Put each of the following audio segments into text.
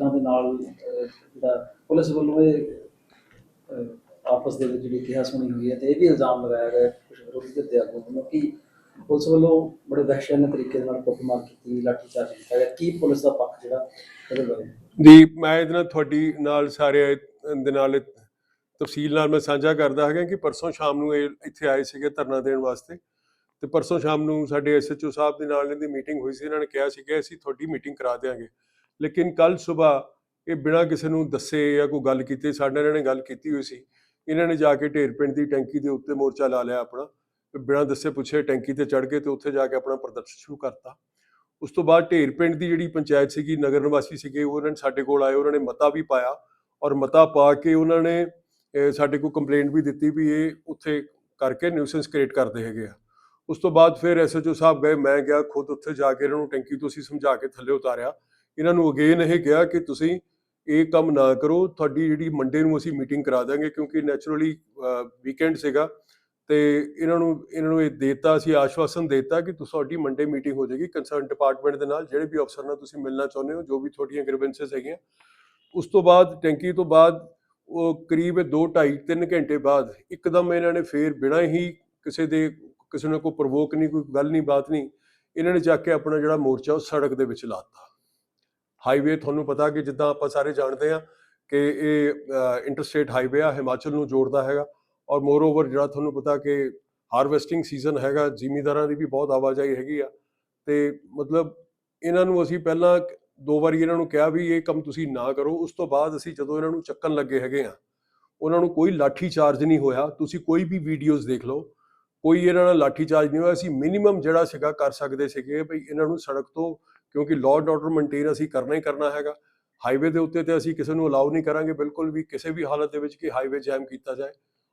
ਟੀਚਰਾਂ ਦੇ ਨਾਲ ਜਿਹੜਾ ਪੁਲਿਸ ਵੱਲੋਂ ਇਹ ਆਪਸ ਦੇ ਵਿੱਚ ਜਿਹੜੀ ਕਿਹਾ ਸੁਣੀ ਹੋਈ ਹੈ ਤੇ ਇਹ ਵੀ ਇਲਜ਼ਾਮ ਲਗਾਇਆ ਗਿਆ ਕੁਝ ਵਿਰੋਧੀ ਧਿਰ ਦੇ ਆਗੂ ਵੱਲੋਂ ਕਿ ਪੁਲਿਸ ਵੱਲੋਂ ਬੜੇ ਵਹਿਸ਼ਾਨਾ ਤਰੀਕੇ ਨਾਲ ਕੁੱਟਮਾਰ ਕੀਤੀ ਲਾਠੀ ਕੀਤਾ ਗਿਆ। ਕੀ ਪੁਲਿਸ ਦਾ ਪੱਖ ਜਿਹੜਾ ਇਹਦੇ ਬਾਰੇ? ਦੀ ਮੈਂ ਇਹਦੇ ਨਾਲ ਤੁਹਾਡੀ ਨਾਲ ਸਾਰੇ ਦੇ ਨਾਲ ਤਫਸੀਲ ਨਾਲ ਮੈਂ ਸਾਂਝਾ ਕਰਦਾ ਹੈਗਾ ਕਿ ਪਰਸੋਂ ਸ਼ਾਮ ਨੂੰ ਇਹ ਇੱਥੇ ਆਏ ਸੀਗੇ ਧਰਨਾ ਦੇਣ ਵਾਸਤੇ ਤੇ ਪਰਸੋਂ ਸ਼ਾਮ ਨੂੰ ਸਾਡੇ ਐਸਐਚਓ ਸਾਹਿਬ ਦੇ ਨਾਲ ਇਹਦੀ ਮੀਟਿੰਗ ਹੋਈ ਸੀ। ਇਹਨਾਂ ਨੇ ਕਿਹਾ ਸੀ ਕਿ ਅਸੀਂ ਤੁਹਾਡੀ ਮੀਟਿੰਗ ਕਰਾ ਦੇਵਾਂਗੇ ਲੇਕਿਨ ਕੱਲ ਸਵੇਰ ਇਹ ਬਿਨਾਂ ਕਿਸੇ ਨੂੰ ਦੱਸੇ ਜਾਂ ਕੋਈ ਗੱਲ ਕੀਤੇ, ਸਾਡੇ ਇਹਨਾਂ ਨੇ ਗੱਲ ਕੀਤੀ ਹੋਈ ਸੀ। ਇਹਨਾਂ ਨੇ ਜਾ ਕੇ ਢੇਰ ਪਿੰਡ ਦੀ ਟੈਂਕੀ ਦੇ ਉੱਤੇ ਮੋਰਚਾ ਲਾ ਲਿਆ ਆਪਣਾ। ਬਿਨਾਂ ਦੱਸੇ ਪੁੱਛੇ ਟੈਂਕੀ ਤੇ ਚੜ ਗਏ ਤੇ ਉੱਥੇ ਜਾ ਕੇ ਆਪਣਾ ਪ੍ਰਦਰਸ਼ਨ ਸ਼ੁਰੂ ਕਰਤਾ। ਉਸ ਤੋਂ ਬਾਅਦ ਢੇਰ ਪਿੰਡ ਦੀ ਜਿਹੜੀ ਪੰਚਾਇਤ ਸੀਗੀ, ਨਗਰ ਨਿਵਾਸੀ ਸੀਗੇ ਉਹਨਾਂ ਨੇ ਸਾਡੇ ਕੋਲ ਆਏ, ਉਹਨਾਂ ਨੇ ਮਤਾ ਵੀ ਪਾਇਆ ਔਰ ਮਤਾ ਪਾ ਕੇ ਉਹਨਾਂ ਨੇ ਸਾਡੇ ਕੋਲ ਕੰਪਲੇਂਟ ਵੀ ਦਿੱਤੀ ਵੀ ਇਹ ਉੱਥੇ ਕਰਕੇ ਨਿਊਸੈਂਸ ਕ੍ਰੀਏਟ ਕਰਦੇ ਹੈਗੇ ਆ। ਉਸ ਤੋਂ ਬਾਅਦ ਫਿਰ ਐਸਐਚਓ ਸਾਹਿਬ ਗਏ, ਮੈਂ ਗਿਆ, ਖੁਦ ਉੱਥੇ ਜਾ ਕੇ ਇਹਨਾਂ ਨੂੰ ਟੈਂਕੀ ਤੋਂ ਅਸੀਂ ਸਮਝਾ ਕੇ ਥੱਲੇ ਉਤਾਰਿਆ। ਇਹਨਾਂ ਨੂੰ ਅਗੇਨ ਇਹ ਕਿਹਾ ਕਿ ਤੁਸੀਂ ਇਹ ਕੰਮ ਨਾ ਕਰੋ, ਤੁਹਾਡੀ ਜਿਹੜੀ ਮੰਡੇ ਨੂੰ ਅਸੀਂ ਮੀਟਿੰਗ ਕਰਾ ਦਾਂਗੇ ਕਿਉਂਕਿ ਨੈਚੁਰਲੀ ਵੀਕਐਂਡ ਸੀਗਾ ਤੇ ਇਹਨਾਂ ਨੂੰ ਇਹਨਾਂ ਨੂੰ ਇਹ ਦਿੱਤਾ, ਅਸੀਂ ਆਸ਼ਵਾਸਨ ਦੇਤਾ ਕਿ ਤੁਹਾਡੀ ਮੰਡੇ ਮੀਟਿੰਗ ਹੋ ਜਾਏਗੀ। ਕੰਸਰਨ ਡਿਪਾਰਟਮੈਂਟ ਦੇ ਨਾਲ ਜਿਹੜੇ ਵੀ ਅਫਸਰ ਨਾਲ ਤੁਸੀਂ ਮਿਲਣਾ ਚਾਹੁੰਦੇ ਹੋ, ਜੋ ਵੀ ਤੁਹਾਡੀਆਂ ਗ੍ਰੀਵੈਂਸਸ ਹੈਗੀਆਂ, ਉਸ ਤੋਂ ਬਾਅਦ, ਟੈਂਕੀ ਤੋਂ ਬਾਅਦ, ਉਹ ਕਰੀਬ 2 2.5 3 ਘੰਟੇ ਬਾਅਦ ਇੱਕਦਮ ਇਹਨਾਂ ਨੇ ਫੇਰ ਬਿਨਾਂ ਹੀ ਕਿਸੇ ਦੇ, ਕਿਸੇ ਨੇ ਕੋਈ ਪ੍ਰਵੋਕ ਨਹੀਂ, ਕੋਈ ਗੱਲ ਨਹੀਂ, ਬਾਤ ਨਹੀਂ, ਇਹਨਾਂ ਨੇ ਜਾ ਕੇ ਆਪਣਾ ਜਿਹੜਾ ਮੋਰਚਾ ਉਹ ਸੜਕ ਦੇ ਵਿੱਚ ਲਾਤਾ ਹਾਈਵੇ, ਤੁਹਾਨੂੰ ਪਤਾ ਕਿ ਜਿੱਦਾਂ ਆਪਾਂ ਸਾਰੇ ਜਾਣਦੇ ਆ ਕਿ ਇਹ ਇੰਟਰਸਟੇਟ ਹਾਈਵੇ ਆ, ਹਿਮਾਚਲ ਨੂੰ ਜੋੜਦਾ ਹੈਗਾ ਔਰ ਮੋਰ ਓਵਰ ਜਿਹੜਾ ਤੁਹਾਨੂੰ ਪਤਾ ਕਿ ਹਾਰਵੈਸਟਿੰਗ ਸੀਜ਼ਨ ਹੈਗਾ, ਜ਼ਿਮੀਦਾਰਾਂ ਦੀ ਵੀ ਬਹੁਤ ਆਵਾਜਾਈ ਹੈਗੀ ਆ ਤੇ ਮਤਲਬ ਇਹਨਾਂ ਨੂੰ ਅਸੀਂ ਪਹਿਲਾਂ ਦੋ ਵਾਰੀ ਇਹਨਾਂ ਨੂੰ ਕਿਹਾ ਵੀ ਇਹ ਕੰਮ ਤੁਸੀਂ ਨਾ ਕਰੋ, ਉਸ ਤੋਂ ਬਾਅਦ ਅਸੀਂ ਜਦੋਂ ਇਹਨਾਂ ਨੂੰ ਚੱਕਣ ਲੱਗੇ ਹੈਗੇ ਆ ਉਹਨਾਂ ਨੂੰ ਕੋਈ ਲਾਠੀ ਚਾਰਜ ਨਹੀਂ ਹੋਇਆ, ਤੁਸੀਂ ਕੋਈ ਵੀ ਵੀਡੀਓਜ਼ ਦੇਖ ਲਓ, ਕੋਈ ਇਹਨਾਂ ਨਾਲ ਲਾਠੀ ਚਾਰਜ ਨਹੀਂ ਹੋਇਆ, ਅਸੀਂ ਮਿਨੀਮਮ ਜਿਹੜਾ ਸੀਗਾ ਕਰ ਸਕਦੇ ਸੀਗੇ ਭਈ ਇਹਨਾਂ ਨੂੰ ਸੜਕ ਤੋਂ ਕਿਉਂਕਿ ਲਾਅ ਐਂਡ ਆਰਡਰ ਮੇਨਟੇਨ ਅਸੀਂ ਕਰਨਾ ਹੀ ਕਰਨਾ ਹੈਗਾ। ਹਾਈਵੇ ਦੇ ਉੱਤੇ ਤੇ ਅਸੀਂ ਕਿਸੇ ਨੂੰ ਅਲਾਉ ਨਹੀਂ ਕਰਾਂਗੇ ਬਿਲਕੁਲ ਵੀ ਕਿਸੇ ਵੀ ਹਾਲਤ ਦੇ ਵਿੱਚ ਕਿ ਹਾਈਵੇ ਜੈਮ ਕੀਤਾ ਜਾਏ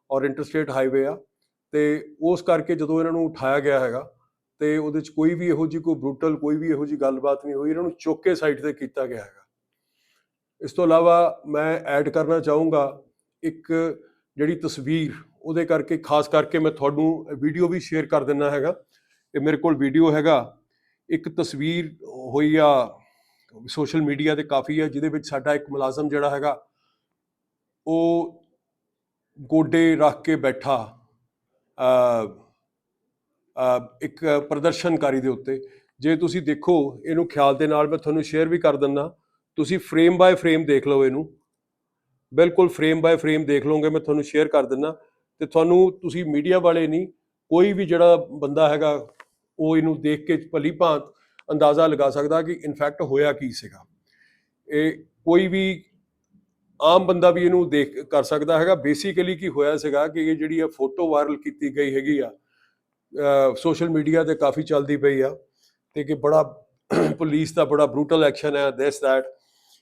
ਔਰ ਇੰਟਰਸਟੇਟ ਹਾਈਵੇ ਆ। ਤੇ ਉਸ ਕਰਕੇ ਜਦੋਂ ਇਹਨਾਂ ਨੂੰ ਉਠਾਇਆ ਗਿਆ ਹੈਗਾ ਤੇ ਉਹਦੇ ਚ ਕੋਈ ਵੀ ਇਹੋ ਜਿਹੀ ਕੋਈ ਬਰੂਟਲ ਕੋਈ ਵੀ ਇਹੋ ਜਿਹੀ ਗੱਲਬਾਤ ਨਹੀਂ ਹੋਈ। ਇਹਨਾਂ ਨੂੰ ਚੁੱਕ ਕੇ ਸਾਈਡ ਤੇ ਕੀਤਾ ਗਿਆ ਹੈਗਾ। ਇਸ ਤੋਂ ਇਲਾਵਾ ਮੈਂ ਐਡ ਕਰਨਾ ਚਾਹੂੰਗਾ ਇੱਕ ਜਿਹੜੀ ਤਸਵੀਰ, ਉਹਦੇ ਕਰਕੇ ਖਾਸ ਕਰਕੇ ਮੈਂ ਤੁਹਾਨੂੰ ਵੀਡੀਓ ਵੀ ਸ਼ੇਅਰ ਕਰ ਦਿੰਦਾ ਹੈਗਾ। ਇਹ ਮੇਰੇ ਕੋਲ ਵੀਡੀਓ ਹੈਗਾ। ਇੱਕ ਤਸਵੀਰ ਹੋਈ ਆ ਸੋਸ਼ਲ ਮੀਡੀਆ ਤੇ ਕਾਫੀ ਆ, ਜਿਹਦੇ ਵਿੱਚ ਸਾਡਾ ਇੱਕ ਮੁਲਾਜ਼ਮ ਜਿਹੜਾ ਹੈਗਾ, ਉਹ ਗੋਡੇ ਰੱਖ ਕੇ ਬੈਠਾ ਇੱਕ ਪ੍ਰਦਰਸ਼ਨਕਾਰੀ ਦੇ ਉੱਤੇ। ਜੇ ਤੁਸੀਂ ਦੇਖੋ, ਇਹਨੂੰ ਖਿਆਲ ਦੇ ਨਾਲ ਮੈਂ ਤੁਹਾਨੂੰ ਸ਼ੇਅਰ ਵੀ ਕਰ ਦਿੰਦਾ। ਤੁਸੀਂ ਫਰੇਮ ਬਾਏ ਫਰੇਮ ਦੇਖ ਲਓ ਇਹਨੂੰ। ਬਿਲਕੁਲ ਫਰੇਮ ਬਾਏ ਫਰੇਮ ਦੇਖ ਲਓਗੇ, ਮੈਂ ਤੁਹਾਨੂੰ ਸ਼ੇਅਰ ਕਰ ਦਿੰਦਾ। ਤੇ ਤੁਹਾਨੂੰ, ਤੁਸੀਂ ਮੀਡੀਆ ਵਾਲੇ ਨਹੀਂ, ਕੋਈ ਵੀ ਜਿਹੜਾ ਬੰਦਾ ਹੈਗਾ ਉਹ ਇਹਨੂੰ ਦੇਖ ਕੇ ਭਲੀ ਭਾਂਤ ਅੰਦਾਜ਼ਾ ਲਗਾ ਸਕਦਾ ਕਿ ਇਨਫੈਕਟ ਹੋਇਆ ਕੀ ਸੀਗਾ। ਇਹ ਕੋਈ ਵੀ ਆਮ ਬੰਦਾ ਵੀ ਇਹਨੂੰ ਦੇਖ ਕਰ ਸਕਦਾ ਹੈਗਾ। ਬੇਸਿਕਲੀ ਕੀ ਹੋਇਆ ਸੀਗਾ ਕਿ ਇਹ ਜਿਹੜੀ ਆ ਫੋਟੋ ਵਾਇਰਲ ਕੀਤੀ ਗਈ ਹੈਗੀ ਆ ਸੋਸ਼ਲ ਮੀਡੀਆ ਤੇ ਕਾਫੀ ਚੱਲਦੀ ਪਈ ਆ ਤੇ ਕਿ ਬੜਾ ਪੁਲਿਸ ਦਾ ਬੜਾ ਬਰੂਟਲ ਐਕਸ਼ਨ ਹੈ ਦਿਸ ਦੈਟ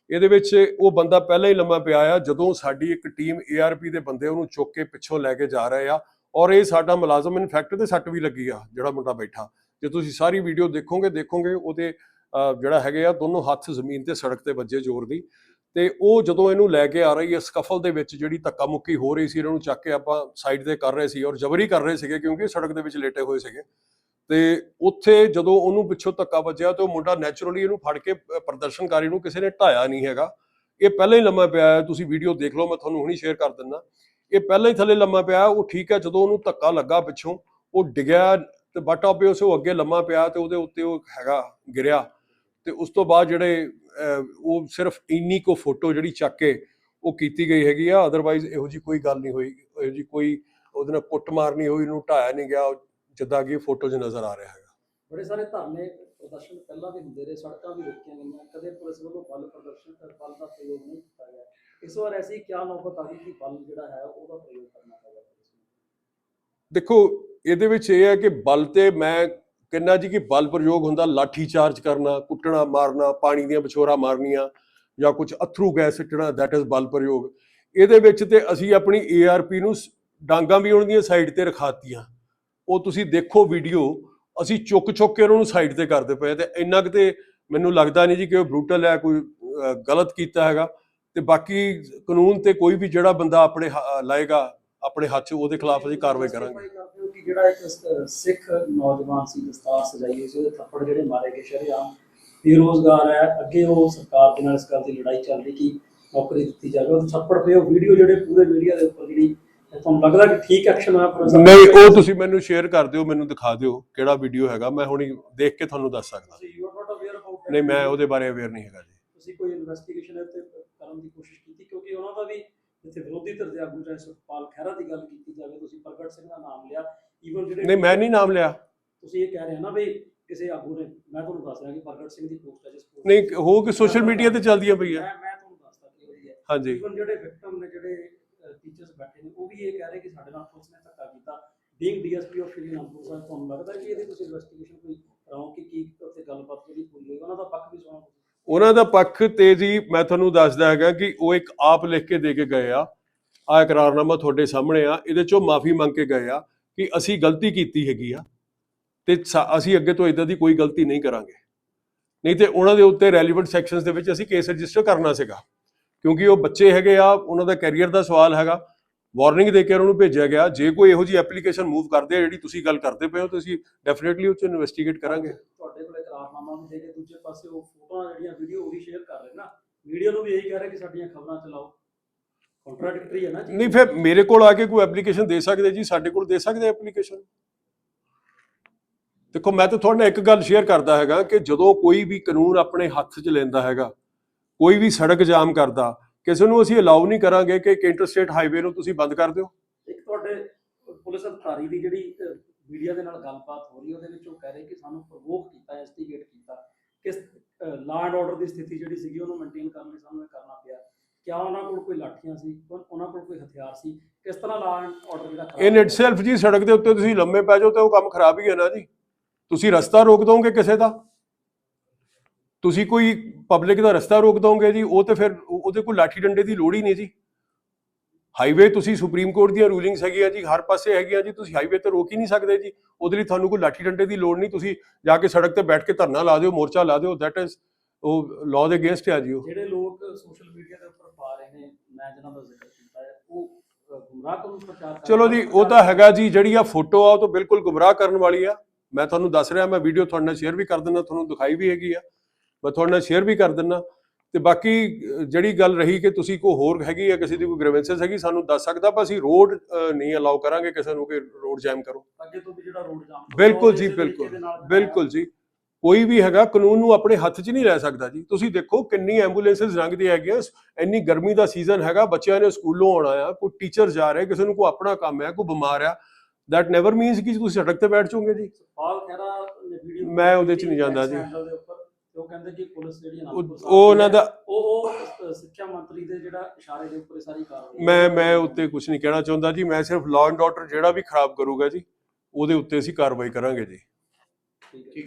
ਇਹਦੇ ਵਿੱਚ ਉਹ ਬੰਦਾ ਪਹਿਲਾਂ ਹੀ ਲੰਮਾ ਪਿਆ ਆ, ਜਦੋਂ ਸਾਡੀ ਇੱਕ ਟੀਮ ਏਆਰਪੀ ਦੇ ਬੰਦੇ ਉਹਨੂੰ ਚੁੱਕ ਕੇ ਪਿੱਛੋਂ ਲੈ ਕੇ ਜਾ ਰਹੇ ਆ ਔਰ ਇਹ ਸਾਡਾ ਮੁਲਾਜ਼ਮ ਇਨਫੈਕਟ ਤੇ ਸੱਟ ਵੀ ਲੱਗੀ ਆ, ਜਿਹੜਾ ਮੁੰਡਾ ਬੈਠਾ। ਜੇ ਤੁਸੀਂ ਸਾਰੀ ਵੀਡੀਓ ਦੇਖੋਗੇ ਦੇਖੋਗੇ ਉਹਦੇ ਜਿਹੜਾ ਹੈਗੇ ਆ, ਦੋਨੋਂ ਹੱਥ ਜ਼ਮੀਨ ਤੇ ਸੜਕ ਤੇ ਵੱਜੇ ਜ਼ੋਰ ਦੀ। ਤੇ ਉਹ ਜਦੋਂ ਇਹਨੂੰ ਲੈ ਕੇ ਆ ਰਹੀ ਹੈ, ਸਕਫਲ ਦੇ ਵਿੱਚ ਜਿਹੜੀ ਧੱਕਾ ਮੁੱਕੀ ਹੋ ਰਹੀ ਸੀ, ਇਹਨਾਂ ਨੂੰ ਚੱਕ ਕੇ ਆਪਾਂ ਸਾਈਡ ਤੇ ਕਰ ਰਹੇ ਸੀ ਔਰ ਜ਼ਬਰੀ ਕਰ ਰਹੇ ਸੀਗੇ ਕਿਉਂਕਿ ਸੜਕ ਦੇ ਵਿੱਚ ਲੇਟੇ ਹੋਏ ਸੀਗੇ। ਤੇ ਉੱਥੇ ਜਦੋਂ ਉਹਨੂੰ ਪਿੱਛੋਂ ਧੱਕਾ ਵੱਜਿਆ ਤੇ ਉਹ ਮੁੰਡਾ ਨੈਚੁਰਲੀ ਇਹਨੂੰ ਫੜ ਕੇ ਪ੍ਰਦਰਸ਼ਨਕਾਰੀ ਨੂੰ ਕਿਸੇ ਨੇ ਢਾਇਆ ਨਹੀਂ ਹੈਗਾ। ਇਹ ਪਹਿਲਾਂ ਹੀ ਲੰਮਾ ਪਿਆ ਹੈ, ਤੁਸੀਂ ਵੀਡੀਓ ਦੇਖ ਲਓ, ਮੈਂ ਤੁਹਾਨੂੰ ਹੁਣੀ ਸ਼ੇਅਰ ਕਰ ਦਿੰਦਾ। ਇਹ ਪਹਿਲਾਂ ਹੀ ਥੱਲੇ ਲੰਮਾ ਪਿਆ, ਉਹ ਠੀਕ ਹੈ, ਜਦੋਂ ਉਹਨੂੰ ਧੱਕਾ ਲੱਗਾ ਪਿੱਛੋਂ, ਉਹ ਡਿੱਗਿਆ ਤੇ ਬਟ ਆਬਵੀਅਸ ਉਹ ਅੱਗੇ ਲੰਮਾ ਪਿਆ ਤੇ ਉਹਦੇ ਉੱਤੇ ਉਹ ਹੈਗਾ ਗਿਰਿਆ। ਤੇ ਉਸ ਤੋਂ ਬਾਅਦ ਜਿਹੜੇ ਉਹ ਸਿਰਫ ਇੰਨੀ ਕੋ ਫੋਟੋ ਜਿਹੜੀ ਚੱਕ ਕੇ ਉਹ ਕੀਤੀ ਗਈ ਹੈਗੀ ਆ ਅਦਰਵਾਈਜ਼ ਇਹੋ ਜੀ ਕੋਈ ਗੱਲ ਨਹੀਂ ਹੋਈ ਇਹੋ ਜੀ ਕੋਈ ਉਹਦੇ ਨਾਲ ਕੁੱਟ ਮਾਰਨੀ ਹੋਈ ਉਹਨੂੰ ਢਾਇਆ ਨਹੀਂ ਗਿਆ ਜਿੱਦਾਂ ਕਿ ਫੋਟੋ 'ਚ ਨਜ਼ਰ ਆ ਰਿਹਾ ਹੈਗਾ। ਬੜੇ ਸਾਰੇ ਧਰਨੇ ਪ੍ਰਦਰਸ਼ਨ ਪਹਿਲਾਂ ਵੀ ਹੁੰਦੇ ਰਹੇ ਸੜਕਾਂ ਵੀ ਰੋਕੀਆਂ ਗਈਆਂ ਕਦੇ ਪੁਲਿਸ ਵੱਲੋਂ ਬਲ ਪ੍ਰਦਰਸ਼ਨ ਕਰ ਬਲ ਦਾ ਪ੍ਰਯੋਗ ਨਹੀਂ ਕੀਤਾ ਗਿਆ। ਇਸ ਵਾਰ ਐਸੀ ਕਿਆ ਨੌਬਤ ਆ ਗਈ ਕਿ ਬਲ ਜਿਹੜਾ ਹੈ ਉਹਦਾ ਪ੍ਰਯੋਗ ਕਰਨਾ ਨੂੰ? ਦੇਖੋ ਇਹਦੇ ਵਿੱਚ ਇਹ ਹੈ ਕਿ ਬਲ ਤੇ ਮੈਂ ਕਹਿੰਦਾ ਜੀ ਕਿ ਬਲ ਪ੍ਰਯੋਗ ਹੁੰਦਾ ਲਾਠੀ ਚਾਰਜ ਕਰਨਾ, ਕੁੱਟਣਾ, ਮਾਰਨਾ, ਪਾਣੀ ਦੀਆਂ ਵਿਛੋਰਾ ਮਾਰਨੀਆਂ ਜਾਂ ਕੁਝ ਅਥਰੂ ਗੈਸ ਸਿੱਟਣਾ ਦੈਟ ਇਜ਼ ਬਲ ਪ੍ਰਯੋਗ। ਇਹਦੇ ਵਿੱਚ ਤੇ ਅਸੀਂ ਆਪਣੀ ਏਆਰਪੀ ਨੂੰ ਸ- ਡਾਂਗਾਂ ਵੀ ਉਹਨਾਂ ਦੀਆਂ ਸਾਈਡ ਤੇ ਰਖਾਤੀਆਂ। ਉਹ ਤੁਸੀਂ ਦੇਖੋ ਵੀਡੀਓ ਅਸੀਂ ਚੁੱਕ ਚੁੱਕ ਕੇ ਉਹਨਾਂ ਨੂੰ ਸਾਈਡ ਤੇ ਕਰਦੇ ਪਏ ਤੇ ਇੰਨਾ ਕੁ ਤੇ ਮੈਨੂੰ ਲੱਗਦਾ ਨਹੀਂ ਜੀ ਕਿ ਉਹ ਬਰੂਟਲ ਹੈ, ਕੋਈ ਗਲਤ ਕੀਤਾ ਹੈਗਾ। ਤੇ ਬਾਕੀ ਕਾਨੂੰਨ ਤੇ ਕੋਈ ਵੀ ਜਿਹੜਾ ਬੰਦਾ ਆਪਣੇ ਹ- ਲਾਏਗਾ, ਆਪਣੇ ਹੱਥ 'ਚ ਉਹਦੇ ਖਿਲਾਫ ਅਸੀਂ ਕਾਰਵਾਈ ਕਰਾਂਗੇ। ਜਿਹੜਾ ਇੱਕ ਸਿੱਖ ਨੌਜਵਾਨ ਸੀ ਦਸਤਾਰ ਸਜਾਈ ਹੋਈ ਸੀ ਉਹਦੇ ਥੱਪੜ ਜਿਹੜੇ ਮਾਰੇ ਗਏ ਸ਼ਰੇਆਮ। ਬੇਰੋਜ਼ਗਾਰ ਹੈ ਅੱਗੇ ਉਹ ਸਰਕਾਰ ਦੇ ਨਾਲ ਇਸ ਗੱਲ ਦੀ ਲੜਾਈ ਚੱਲ ਰਹੀ ਕਿ ਨੌਕਰੀ ਦਿੱਤੀ ਜਾਵੇ। ਉਹ ਛੱਪੜ ਪਏ ਉਹ ਵੀਡੀਓ ਜਿਹੜੇ ਪੂਰੇ ਮੀਡੀਆ ਦੇ ਉੱਪਰ ਜਿਹੜੀ ਤੁਹਾਨੂੰ ਲੱਗਦਾ ਕਿ ਠੀਕ ਐਕਸ਼ਨ ਹੋਇਆ ਦਾ? ਨਹੀਂ ਉਹ ਤੁਸੀਂ ਮੈਨੂੰ ਸ਼ੇਅਰ ਕਰ ਦਿਓ ਮੈਨੂੰ ਦਿਖਾ ਦਿਓ ਕਿਹੜਾ ਵੀਡੀਓ ਹੈਗਾ। ਮੈਂ ਹੁਣੀ ਦੇਖ ਕੇ ਤੁਹਾਨੂੰ ਦੱਸ ਸਕਦਾ? ਨਹੀਂ ਮੈਂ ਉਹਦੇ ਬਾਰੇ ਅਵੇਅਰ ਨਹੀਂ ਹੈਗਾ ਜੀ। ਤੁਸੀਂ ਕੋਈ ਇਨਵੈਸਟੀਗੇਸ਼ਨ ਇੱਥੇ ਕਰਨ ਦੀ ਕੋਸ਼ਿਸ਼ ਕੀਤੀ? ਕਿਉਂਕਿ ਉਹਨਾਂ ਦਾ ਵੀ ਇੱਥੇ ਵਿਰੋਧੀ ਧਿਰ ਦੇ ਆਗੂ ਚਾਹੇ ਸੁਖਪਾਲ ਖਹਿਰਾ ਦੀ ਗੱਲ ਕੀਤੀ ਜਾਵੇ ਤੁਸੀਂ ਪ੍ਰਗਟ ਸਿੰਘ ਦਾ ਨਾਮ ਲਿਆ। ਈਵਨ ਜਿਹੜੇ ਨਹੀਂ ਮੈਂ ਨਹੀਂ ਨਾਮ ਲਿਆ। ਤੁਸੀਂ ਇਹ ਕਹਿ ਰਹੇ ਹੋ ਨਾ ਵੀ ਕਿਸੇ ਆਗੂ ਨੇ ਮੈਂ ਤੁਹਾਨੂੰ ਦੱਸ ਰਿਹਾ ਕਿ ਪ੍ਰਗਟ ਸਿੰਘ ਦੀ ਪੋਸਟ ਹੈ ਜਿਸ post ਨਹੀਂ ਹੋ ਕਿ ਸੋਸ਼ਲ ਮੀਡੀਆ ਤੇ ਚੱਲਦੀਆਂ ਪਈਆਂ। ਮੈਂ ਮੈਂ ਤੁਹਾਨੂੰ ਦੱਸਦਾ ਕਿ ਹੋਈ ਹੈ। ਹਾਂਜੀ। ਈਵਨ ਜਿਹੜੇ ਵਿਕਟਮ ਨੇ ਜਿਹੜੇ ਟੀਚਰਸ ਬੈਠੇ ਨੇ ਉਹ ਵੀ ਇਹ ਕਹਿ ਰਹੇ ਕਿ ਸਾਡੇ ਨਾਲ ਪੁਲਿਸ ਨੇ ਧੱਕਾ ਕੀਤਾ। Being DSP of Shri Anandpur Sahib ਤੁਹਾਨੂੰ ਲੱਗਦਾ ਕਿ ਇਹਦੀ ਤੁਸੀਂ ਇਨਵੈਸਟੀਗੇਸ਼ਨ ਕੋਈ ਕਰਾਓ ਕਿ ਕੀ ਉੱਥੇ ਗੱਲਬਾਤ ਜਿਹੜੀ ਹੋਈ ਹੋਈ ਉਹਨਾਂ ਦਾ ਪੱਖ ਵੀ ਸੁਣਾਓ। ਉਹਨਾਂ ਦਾ ਪੱਖ ਤੇ ਜੀ ਮੈਂ ਤੁਹਾਨੂੰ ਦੱਸਦਾ ਹੈਗਾ ਕਿ ਉਹ ਇੱਕ ਆਪ ਲਿਖ ਕੇ ਦੇ ਕੇ ਗਏ ਆ। ਆ ਇਕਰਾਰਨਾਮਾ ਤੁਹਾਡੇ ਸਾਹਮਣੇ ਆ। ਇਹਦੇ ਚੋਂ ਮਾਫੀ ਮੰਗ ਕੇ ਗਏ ਆ। ਕਿ ਅਸੀਂ ਗਲਤੀ ਕੀਤੀ ਹੈਗੀ ਆ ਤੇ ਸਾ- ਅਸੀਂ ਅੱਗੇ ਤੋਂ ਇਦਾਂ ਦੀ ਕੋਈ ਗਲਤੀ ਨਹੀਂ ਕਰਾਂਗੇ। ਨਹੀਂ ਤੇ ਉਹਨਾਂ ਦੇ ਉੱਤੇ ਰੈਲੀਵੈਂਟ ਸੈਕਸ਼ਨਸ ਦੇ ਵਿੱਚ ਅਸੀਂ ਕੇਸ ਰਜਿਸਟਰ ਕਰਨਾ ਸੀਗਾ। ਕਿਉਂਕਿ ਉਹ ਬੱਚੇ ਹੈਗੇ ਆ, ਉਹਨਾਂ ਦਾ ਕੈਰੀਅਰ ਦਾ ਸਵਾਲ ਹੈਗਾ। ਵਾਰਨਿੰਗ ਦੇ ਕੇ ਉਹਨਾਂ ਨੂੰ ਭੇਜਿਆ ਗਿਆ, ਜੇ ਕੋਈ ਇਹੋ ਜੀ ਐਪਲੀਕੇਸ਼ਨ ਮੂਵ ਕਰਦੇ ਆ, ਜਿਹੜੀ ਤੁਸੀਂ ਗੱਲ ਕਰਦੇ ਪਏ ਹੋ, ਤਾਂ ਅਸੀਂ ਡੈਫੀਨਿਟਲੀ ਉਹ 'ਚ ਇਨਵੈਸਟੀਗੇਟ ਕਰਾਂਗੇ। ਤੁਹਾਡੇ ਕੋਲ ਇਕਰਾਰਨਾਮਾ ਵੀ ਦੇ ਕੇ ਦੂਜੇ ਪਾਸੇ ਉਹ ਫੋਟੋਆਂ ਜਿਹੜੀਆਂ ਵੀਡੀਓ ਉਹੀ ਸ਼ੇਅਰ ਕਰ ਰਹੇ ਨਾ। ਵੀਡੀਓ ਨੂੰ ਵੀ ਇਹੀ ਕਹਿ ਰਹੇ ਕਿ ਸਾਡੀਆਂ ਖਬਰਾਂ ਚਲਾਓ। ਕੰਟਰਾਡਿਕਟਰੀ ਹੈ ਨਾ ਜੀ? ਨਹੀਂ ਫਿਰ ਮੇਰੇ ਕੋਲ ਆ ਕੇ ਕੋਈ ਐਪਲੀਕੇਸ਼ਨ ਦੇ ਸਕਦੇ ਜੀ? ਸਾਡੇ ਕੋਲ ਦੇ ਸਕਦੇ ਐਪਲੀਕੇਸ਼ਨ ਦੇਖੋ ਮੈਂ ਤਾਂ ਤੁਹਾਡੇ ਨਾਲ ਇੱਕ ਗੱਲ ਸ਼ੇਅਰ ਕਰਦਾ ਹੈਗਾ ਕਿ ਜਦੋਂ ਕੋਈ ਵੀ ਕਾਨੂੰਨ ਆਪਣੇ ਹੱਥ 'ਚ ਲੈਂਦਾ ਹੈਗਾ ਕੋਈ ਵੀ ਸੜਕ ਜਾਮ ਕਰਦਾ ਕਿਸੇ ਨੂੰ ਅਸੀਂ ਅਲਾਉ ਨਹੀਂ ਕਰਾਂਗੇ ਕਿ ਇੱਕ ਇੰਟਰਸਟੇਟ ਹਾਈਵੇ ਨੂੰ ਤੁਸੀਂ ਬੰਦ ਕਰ ਦਿਓ। ਇੱਕ ਤੁਹਾਡੇ ਪੁਲਿਸ ਅਧਿਕਾਰੀ ਦੀ ਜਿਹੜੀ ਮੀਡੀਆ ਦੇ ਨਾਲ ਗੱਲਬਾਤ ਹੋ ਰਹੀ ਉਹਦੇ ਵਿੱਚ ਉਹ ਕਹਿ ਰਹੇ ਕਿ ਸਾਨੂੰ ਪ੍ਰਵੋਕ ਕੀਤਾ ਇਨਵੈਸਟੀਗੇਟ ਕੀਤਾ ਕਿਸ ਲਾਅ ਐਂਡ ਆਰਡਰ ਦੀ ਸਥਿਤੀ ਜਿਹੜੀ ਸੀਗੀ ਉਹਨੂੰ ਮੇਨਟੇਨ ਕਰਨ ਲਈ ਸਾਨੂੰ ਇਹ ਕਰਨਾ ਪਿਆ। ਕਿਆ ਉਹਨਾਂ ਕੋਲ ਕੋਈ ਲਾਠੀਆਂ ਸੀ ਉਹਨਾਂ ਕੋਲ ਕੋਈ ਹਥਿਆਰ ਸੀ ਕਿਸ ਤਰ੍ਹਾਂ ਐਂਡ ਆਰਡਰ ਜਿਹੜਾ ਖਰਾਬ ਇਨ? ਇਟਸੈਲਫ ਜੀ ਸੜਕ ਦੇ ਉੱਤੇ ਤੁਸੀਂ ਲੰਮੇ ਪੈ ਜਾਓ ਤੇ ਉਹ ਕੰਮ ਖਰਾਬ ਹੀ ਹੈ ਨਾ ਜੀ। ਤੁਸੀਂ ਰਸਤਾ ਰੋਕ ਦੋਗੇ ਕਿਸੇ ਦਾ? ਤੁਸੀਂ ਕੋਈ ਪਬਲਿਕ ਦਾ ਰਸਤਾ ਰੋਕ ਦੋਗੇ ਜੀ ਉਹ ਤੇ ਫਿਰ ਉਹ- ਉਹਦੇ ਕੋਈ ਲਾਠੀ ਡੰਡੇ ਦੀ ਲੋੜ ਹੀ ਨਹੀਂ ਜੀ। ਹਾਈਵੇ ਤੁਸੀਂ ਸੁਪਰੀਮ ਕੋਰਟ ਦੀਆਂ ਰੂਲਿੰਗਸ ਹੈਗੀਆਂ ਜੀ ਹਰ ਪਾਸੇ ਹੈਗੀਆਂ ਜੀ ਤੁਸੀਂ ਹਾਈਵੇ ਤੇ ਰੋਕ ਹੀ ਨਹੀਂ ਸਕਦੇ ਜੀ। ਉਹਦੇ ਲਈ ਤੁਹਾਨੂੰ ਕੋਈ ਲਾਠੀ ਡੰਡੇ ਦੀ ਲੋੜ ਨਹੀਂ ਤੁਸੀਂ ਜਾ ਕੇ ਸੜਕ ਤੇ ਬੈਠ ਕੇ ਧਰਨਾ ਲਾ ਦਿਓ ਮੋਰਚਾ ਲਾ ਦਿਓ ਦੈਟ ਇਜ਼ ਉਹ ਲਾਅ ਦੇ ਅਗੇਂਸਟ ਹੈ ਜੀ ਉਹ। ਜਿਹੜੇ ਲੋਕ ਸੋਸ਼ਲ ਮੀਡੀਆ ਦੇ ਮੈਂ ਜਿਹਨਾਂ ਦਾ ਜ਼ਿਕਰ ਕੀਤਾ ਹੈ ਉਹ ਅ, ਗੁੰਮਰਾਹ ਕਰਨ ਪ੍ਰਚਾਰ ਕਰ ਚਲੋ ਜੀ। ਉਹ ਤਾਂ ਹੈਗਾ ਜੀ ਜਿਹੜੀ ਆ ਫੋਟੋ ਆ ਉਹ ਤਾਂ ਬਿਲਕੁਲ ਗੁੰਮਰਾਹ ਕਰਨ ਵਾਲੀ ਆ। ਮੈਂ ਤੁਹਾਨੂੰ ਦੱਸ ਰਿਹਾ ਮੈਂ ਵੀਡੀਓ ਤੁਹਾਡੇ ਨਾਲ ਸ਼ੇਅਰ ਵੀ ਕਰ ਦਿੰਦਾ ਤੁਹਾਨੂੰ ਦਿਖਾਈ ਵੀ ਹੈਗੀ ਆ। ਮੈਂ ਤੁਹਾਡੇ ਨਾਲ ਸ਼ੇਅਰ ਵੀ ਕਰ ਦਿੰਦਾ। ਤੇ ਬਾਕੀ ਜਿਹੜੀ ਗੱਲ ਰਹੀ ਕਿ ਤੁਸੀਂ ਕੋਈ ਹੋਰ ਹੈਗੀ ਆ ਕਿਸੇ ਦੀ ਕੋਈ ਗ੍ਰੀਵੈਂਸਸ ਹੈਗੀ ਸਾਨੂੰ ਦੱਸ ਸਕਦਾ ਪਰ ਅਸੀਂ ਰੋਡ ਨਹੀਂ ਅਲਾਉ ਕਰਾਂਗੇ ਕਿਸੇ ਨੂੰ ਕਿ ਰੋਡ ਜੈਮ ਕਰੋ। ਅੱਗੇ ਤੋਂ ਵੀ ਜਿਹੜਾ ਰੋਡ ਜਾਮ ਬਿਲਕੁਲ ਜੀ ਬਿਲਕੁਲ ਬਿਲਕੁਲ ਜੀ। ਕੋਈ ਵੀ ਹੈਗਾ ਕਾਨੂੰਨ ਨੂੰ ਆਪਣੇ ਹੱਥ 'ਚ ਨਹੀਂ ਲੈ ਸਕਦਾ ਜੀ। ਤੁਸੀਂ ਦੇਖੋ ਕਿੰਨੀ ਐਂਬੂਲੈਂਸਸ ਲੰਘਦੀਆਂ ਹੈਗੀਆਂ ਇੰਨੀ ਗਰਮੀ ਦਾ ਸੀਜ਼ਨ ਹੈਗਾ ਬੱਚਿਆਂ ਨੇ ਸਕੂਲੋਂ ਆਉਣਾ ਆ ਕੋਈ ਟੀਚਰ ਜਾ ਰਿਹਾ ਕਿਸੇ ਨੂੰ ਕੋਈ ਆਪਣਾ ਕੰਮ ਹੈ ਕੋਈ ਬਿਮਾਰ ਆ ਦੈਟ ਨੈਵਰ ਮੀਨਸ ਕਿ ਤੁਸੀਂ ਸੜਕ ਤੇ ਬੈਠ ਜਾਓਗੇ ਜੀ। ਮੈਂ ਉਹਦੇ 'ਚ ਨਹੀਂ ਜਾਂਦਾ ਜੀ। ਉਹ ਕਹਿੰਦੇ ਕਿ ਪੁਲਿਸ ਜਿਹੜੀ ਉਹ ਉਹ ਉਹਨਾਂ ਦੀ ਸਿੱਖਿਆ ਮੰਤਰੀ ਦੇ ਜਿਹੜਾ ਇਸ਼ਾਰੇ ਦੇ ਉੱਪਰ ਸਾਰੀ ਕਾਰਵਾਈ ਮੈਂ ਮੈਂ ਉੱਤੇ ਕੁਝ ਨਹੀਂ ਕਹਿਣਾ ਚਾਹੁੰਦਾ ਜੀ ਮੈਂ ਸਿਰਫ ਲਾਅ ਐਂਡ ਆਰਡਰ ਜਿਹੜਾ ਵੀ ਖਰਾਬ ਕਰੂਗਾ ਜੀ ਉਹਦੇ ਉੱਤੇ ਅਸੀਂ ਕਾਰਵਾਈ ਕਰਾਂਗੇ ਜੀ। ਠੀਕ ਹੈ।